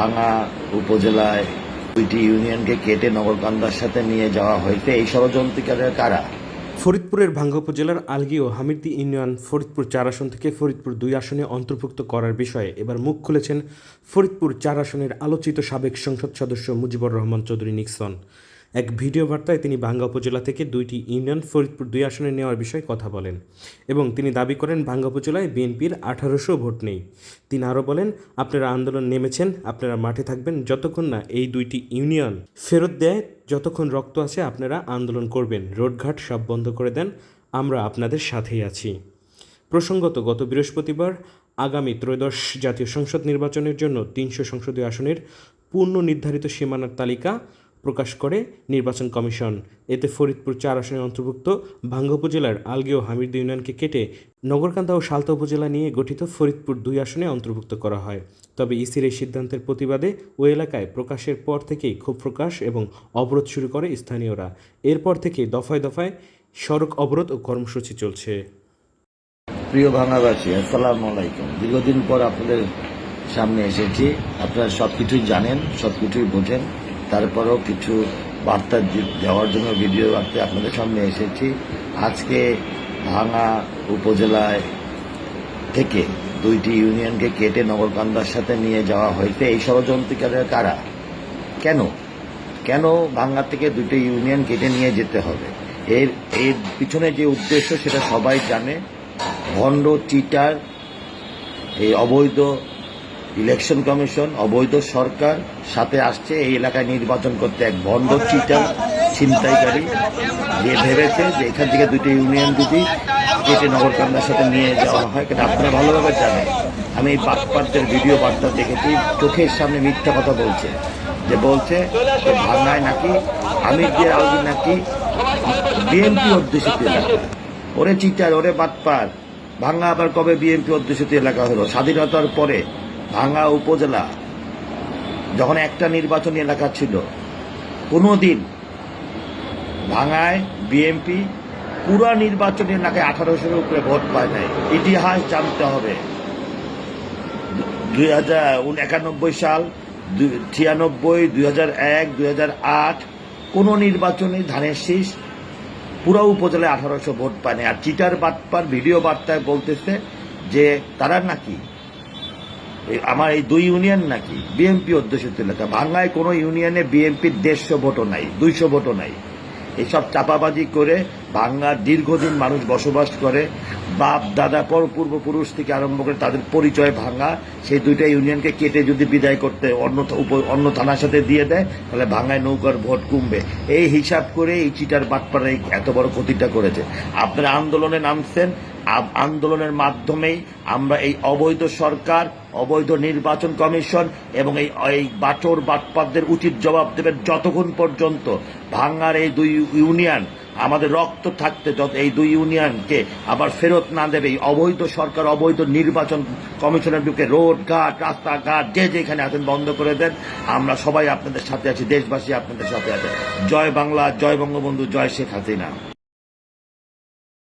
ভাঙা উপজেলায় দুইটি ইউনিয়নকে কেটে নগরকান্দার সাথে নিয়ে যাওয়া হয়েছে। এই ষড়যন্ত্রকারীরা কারা? ফরিদপুরের ভাঙ্গা উপজেলার আলগি ও হামিরদি ইউনিয়ন ফরিদপুর চার আসন থেকে ফরিদপুর দুই আসনে অন্তর্ভুক্ত করার বিষয়ে এবার মুখ খুলেছেন ফরিদপুর চার আসনের আলোচিত সাবেক সংসদ সদস্য মুজিবুর রহমান চৌধুরী নিক্সন। এক ভিডিও বার্তায় তিনি ভাঙ্গা উপজেলা থেকে দুইটি ইউনিয়ন ফরিদপুর দুই আসনে নেওয়ার বিষয়ে কথা বলেন এবং তিনি দাবি করেন ভাঙ্গা উপজেলায় বিএনপির আঠারোশো ভোট নেই। তিনি আরও বলেন, আপনারা আন্দোলন নেমেছেন, আপনারা মাঠে থাকবেন যতক্ষণ না এই দুইটি ইউনিয়ন ফেরত দেয়, যতক্ষণ রক্ত আছে আপনারা আন্দোলন করবেন, রোডঘাট সব বন্ধ করে দেন, আমরা আপনাদের সাথেই আছি। প্রসঙ্গত, গত বৃহস্পতিবার আগামী ত্রয়োদশ জাতীয় সংসদ নির্বাচনের জন্য তিনশো সংসদীয় আসনের পূর্ণ নির্ধারিত সীমানার তালিকা প্রকাশ করে নির্বাচন কমিশন। এতে ফরিদপুর চার আসনের অন্তর্ভুক্ত ভাঙ্গা উপজেলার আলগি ও হামিদ ইউনিয়নকে কেটে নগরকান্দা ও সালতা উপজেলা নিয়ে গঠিত ফরিদপুর দুই আসনে অন্তর্ভুক্ত করা হয়। তবে ইসির এই সিদ্ধান্তের প্রতিবাদে ওই এলাকায় প্রকাশের পর থেকেই ক্ষোভ প্রকাশ এবং অবরোধ শুরু করে স্থানীয়রা। এরপর থেকে দফায় দফায় সড়ক অবরোধ ও কর্মসূচি চলছে। প্রিয় ভাঙাবাসী আসসালামু আলাইকুম। দীর্ঘদিন পর আপনাদের সামনে এসেছি। আপনারা সব কিছুই জানেন সব কিছুই বোঝেন। তারপরেও কিছু বার্তা দেওয়ার জন্য ভিডিও বার্তা আপনাদের সামনে এসেছি। আজকে ভাঙা উপজেলায় থেকে দুইটি ইউনিয়নকে কেটে নগরকান্দার সাথে নিয়ে যাওয়া হয়েছে। এই ষড়যন্ত্রকারীরা কারা? কেন? কেন ভাঙ্গা থেকে দুটো ইউনিয়ন কেটে নিয়ে যেতে হবে? এর এর পিছনে যে উদ্দেশ্য সেটা সবাই জানে। ভণ্ড চিটার, এই অবৈধ ইলেকশন কমিশন, অবৈধ সরকার, সাথে আসছে এই এলাকায় নির্বাচন করতে এক ভণ্ড চিটার ছিনতাইকারী। যে ভেবেছে যে এখান থেকে দুটি ইউনিয়ন যদি কেটে নগরকান্দার সাথে নিয়ে যাওয়া হয় কিন্তু আপনারা ভালোভাবে জানেন। আমি এই বাটপাটদের ভিডিও বার্তা দেখেছি, চোখের সামনে মিথ্যা কথা বলছে। যে বলছে যে ভাঙায় নাকি, আমির দিয়ে আলগি নাকি, বিএনপি অধ্যুষিত এলাকা। ওরে চিটার ওরে বাটপার ভাঙ্গা আবার কবে বিএনপি অধ্যুষিত এলাকা হলো? স্বাধীনতার পরে ভাঙ্গা উপজেলা, যখন একটা নির্বাচনী এলাকা ছিল কোনো দিন ভাঙায় বিএনপি পুরা নির্বাচনী এলাকায় আঠারোশোর উপরে ভোট পায় নাই। ইতিহাস জানতে হবে। দুই হাজার একানব্বই সাল ছিয়ানব্বই, দুই হাজার এক, দুই হাজার আট, কোনো নির্বাচনে ধানের শীষ পুরো উপজেলায় আঠারোশো ভোট পায়নি আর চিটার বার্তার ভিডিও বার্তায় বলতেছে যে তারা নাকি আমার এই দুই ইউনিয়ন নাকি? বিএনপি অধ্যুষিত এলাকা ভাঙ্গায় কোনো ইউনিয়নে বিএনপির দেড়শো ভোটও নাই, দুইশো ভোটও নাই। এসব চাপাবাজি করে ভাঙ্গার দীর্ঘদিন মানুষ বসবাস করে। বাপ, দাদা, পর পূর্বপুরুষ থেকে আরম্ভ করে তাদের পরিচয় ভাঙ্গা সেই দুইটা ইউনিয়নকে কেটে যদি বিদায় করতে অন্য অন্য থানার সাথে দিয়ে দেয়, তাহলে ভাঙ্গায় নৌকার ভোট কমবে। এই হিসাব করে এই চিটার বাটপাড়া এত বড় ক্ষতিটা করেছে। আপনারা আন্দোলনে নামছেন আন্দোলনের মাধ্যমেই আমরা এই অবৈধ সরকার, অবৈধ নির্বাচন কমিশন এবং এই এই বাটর বাটপাতদের উচিত জবাব দেবেন যতক্ষণ পর্যন্ত ভাঙ্গার এই দুই ইউনিয়ন, আমাদের রক্ত থাকতে যত, এই দুই ইউনিয়নকে আবার ফেরত না দেবে। এই অবৈধ সরকার, অবৈধ নির্বাচন কমিশনের বিরুদ্ধে রোড ঘাট, রাস্তাঘাট, যে যেখানে আছেন বন্ধ করে দেন। আমরা সবাই আপনাদের সাথে আছি, দেশবাসী আপনাদের সাথে আছে। জয় বাংলা, জয় বঙ্গবন্ধু, জয় শেখ হাসিনা।